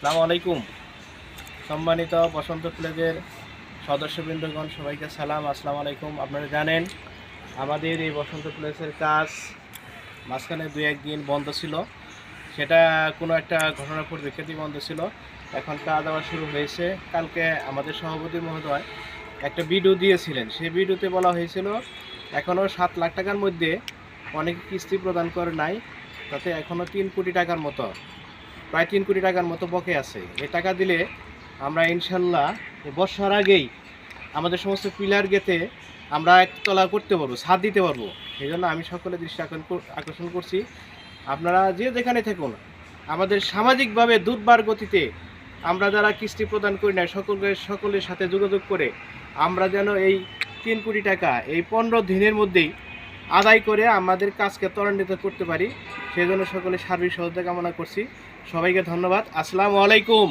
আসসালামু আলাইকুম। সম্মানিত বসন্ত প্লেজের সদস্যবৃন্দগণ, সবাইকে সালাম, আসসালামু আলাইকুম। আপনারা জানেন, আমাদের এই বসন্ত প্লেসের কাজ মাঝখানে দু একদিন বন্ধ ছিল। সেটা কোনো একটা ঘটনার পরিপ্রেক্ষিতেই বন্ধ ছিল। এখন কাজ আবার শুরু হয়েছে। কালকে আমাদের সভাপতি মহোদয় একটা ভিডিও দিয়েছিলেন। সেই ভিডিওতে বলা হয়েছিল এখনও সাত লাখ টাকার মধ্যে অনেকে কিস্তি প্রদান করে নাই, তাতে এখনও তিন কোটি টাকার মতো প্রায় তিন কোটি টাকার মতো বকে আছে। এই টাকা দিলে আমরা ইনশাল্লাহ বর্ষার আগেই আমাদের সমস্ত পিলার গেতে আমরা একতলা করতে পারব, ছাদ দিতে পারব। সেই জন্য আমি সকলে দৃষ্টি আকর্ষণ করছি। আপনারা যে যেখানে থাকুন, আমাদের সামাজিকভাবে দুর্বার গতিতে আমরা যারা কিস্তি প্রদান করি না, সকলকে সকলের সাথে যোগাযোগ করে আমরা যেন এই তিন কোটি টাকা এই পনেরো দিনের মধ্যেই আদায় করে আমাদের কাজকে ত্বরান্বিত করতে পারি। সেই জন্য সকলে সার্বিক সহযোগিতা কামনা করছি। সবাইকে ধন্যবাদ। আসসালামু আলাইকুম।